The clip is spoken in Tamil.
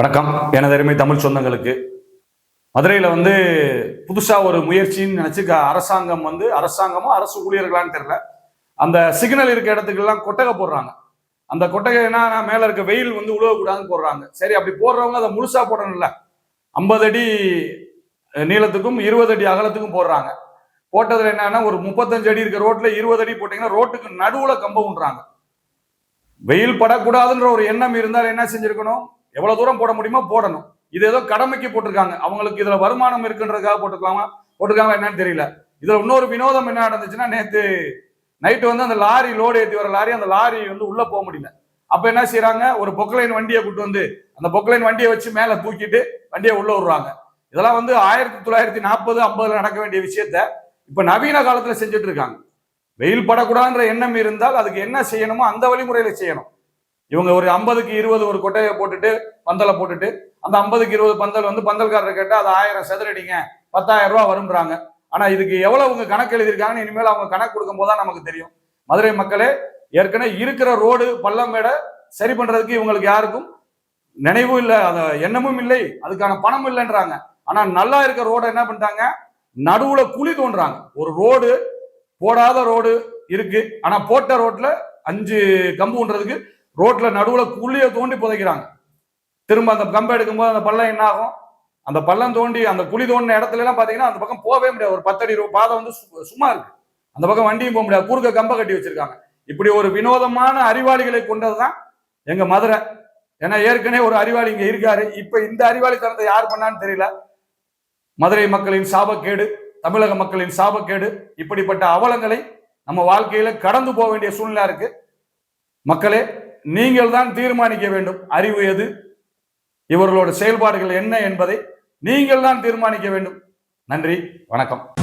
வணக்கம். எனது அருமை தமிழ் சொந்தங்களுக்கு. மதுரையில் வந்து புதுசாக ஒரு முயற்சின்னு நினச்சி அரசாங்கம் வந்து அரசாங்கமும் அரசு ஊழியர்களான்னு தெரில அந்த சிக்னல் இருக்க இடத்துக்கெல்லாம் கொட்டகை போடுறாங்க. அந்த கொட்டகை என்ன மேலே இருக்க வெயில் வந்து உழவக்கூடாதுன்னு போடுறாங்க. சரி அப்படி போடுறவங்க அதை முழுசாக போடணும்ல. ஐம்பது அடி நீளத்துக்கும் இருபது அடி அகலத்துக்கும் போடுறாங்க. போட்டதில் என்னன்னா ஒரு முப்பத்தஞ்சு அடி இருக்க ரோட்டில் இருபது அடி போட்டிங்கன்னா ரோட்டுக்கு நடுவுல கம்பவுண்ட்றாங்க வெயில் படக்கூடாதுன்ற ஒரு எண்ணம் இருந்தால் என்ன செஞ்சுருக்கணும்? எவ்வளவு தூரம் போட முடியுமோ போடணும். இது ஏதோ கடமைக்கு போட்டிருக்காங்க. அவங்களுக்கு இதுல வருமானம் இருக்குன்றதுக்காக போட்டுக்கலாமா போட்டிருக்காங்களா என்னன்னு தெரியல. இதுல இன்னொரு வினோதம் என்ன நடந்துச்சுன்னா நேத்து நைட்டு வந்து அந்த லாரி லோடு ஏற்றி வர லாரி அந்த லாரி வந்து உள்ள போக முடியல. அப்ப என்ன செய்யறாங்க ஒரு பொக்கலைன் வண்டியை கூட்டு வந்து அந்த பொக்கலைன் வண்டியை வச்சு மேல தூக்கிட்டு வண்டியை உள்ள விடுறாங்க. இதெல்லாம் வந்து ஆயிரத்தி தொள்ளாயிரத்தி நாற்பது ஐம்பதுல நடக்க வேண்டிய விஷயத்த இப்ப நவீன காலத்துல செஞ்சுட்டு இருக்காங்க. வெயில் படக்கூடாதுன்ற எண்ணம் இருந்தால் அதுக்கு என்ன செய்யணுமோ அந்த வழிமுறையில செய்யணும். இவங்க ஒரு ஐம்பதுக்கு இருபது ஒரு கொட்டையை போட்டுட்டு பந்தலை போட்டுட்டு அந்த ஐம்பதுக்கு இருபது பந்தல் வந்து பந்தல்காரர் கேட்டால் அது ஆயிரம் சதுரடிங்க பத்தாயிரம் ரூபா வரும்ன்றாங்க. ஆனா இதுக்கு எவ்வளவு அவங்க கணக்கு எழுதியிருக்காங்கன்னு இனிமேல் அவங்க கணக்கு கொடுக்கும் போதுதான் நமக்கு தெரியும். மதுரை மக்களே ஏற்கனவே இருக்கிற ரோடு பள்ளம் மேடை சரி பண்றதுக்கு இவங்களுக்கு யாருக்கும் நினைவும் இல்லை. அந்த எண்ணமும் இல்லை. அதுக்கான பணம் இல்லைன்றாங்க. ஆனா நல்லா இருக்க ரோடை என்ன பண்ணிட்டாங்க? நடுவுல குழி தோன்றாங்க ஒரு ரோடு போடாத ரோடு இருக்கு. ஆனா போட்ட ரோட்ல அஞ்சு கம்புன்றதுக்கு ரோட்ல நடுவுல குழிய தோண்டி புதைக்கிறாங்க. திரும்ப அந்த கம்பை எடுக்கும்போது அந்த பள்ளம் என்ன ஆகும்? அந்த பள்ளம் தோண்டி அந்த குழி தோண்டின இடத்துல எல்லாம் பாத்தீங்கன்னா அந்த பக்கம் போகவே முடியாது. ஒரு பத்தடி பாதை வந்து சும்மா இருக்கு. அந்த பக்கம் வண்டியும் போக முடியாது. குறுக்க கம்பை கட்டி வச்சிருக்காங்க. இப்படி ஒரு வினோதமான அறிவாளிகளை கொண்டதுதான் எங்க மதுரை. ஏன்னா ஏற்கனவே ஒரு அறிவாளி இங்க இருக்காரு. இப்ப இந்த அறிவாளித்தனத்தை யார் பண்ணான்னு தெரியல. மதுரை மக்களின் சாபக்கேடு தமிழக மக்களின் சாபக்கேடு இப்படிப்பட்ட அவலங்களை நம்ம வாழ்க்கையில கடந்து போக வேண்டிய சூழ்நிலை இருக்கு. மக்களே நீங்கள் தான் தீர்மானிக்க வேண்டும். அறிவு எது? இவர்களோட செயல்பாடுகள் என்ன என்பதை நீங்கள் தான் தீர்மானிக்க வேண்டும். நன்றி வணக்கம்.